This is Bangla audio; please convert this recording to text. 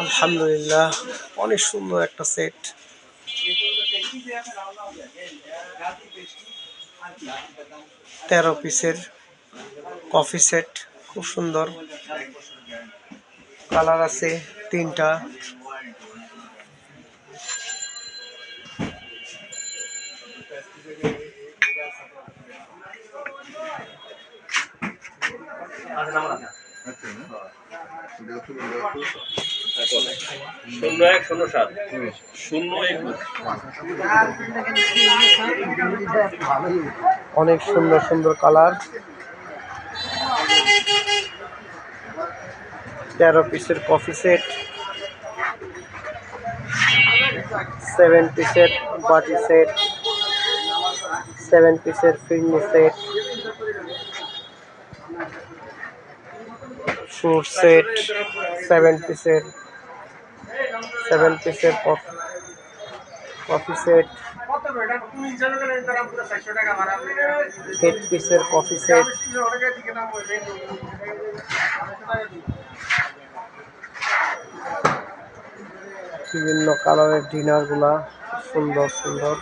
আলহামদুলিল্লাহ অনেক সুন্দর একটা সেট তেরো পিসের কফি সেট খুব সুন্দর। কালার আছে তিনটা। অনেক সুন্দর সুন্দর কালার। তেরো পিসের কফি সেট। সেভেন পিসের বাটি সেট। সেভেন পিসের phirni set. Fruit set seven পিসের সেভেন পিসের কফি সেট এইট পিসের কফি সেট বিভিন্ন কালারের ডিনারগুলা সুন্দর সুন্দর।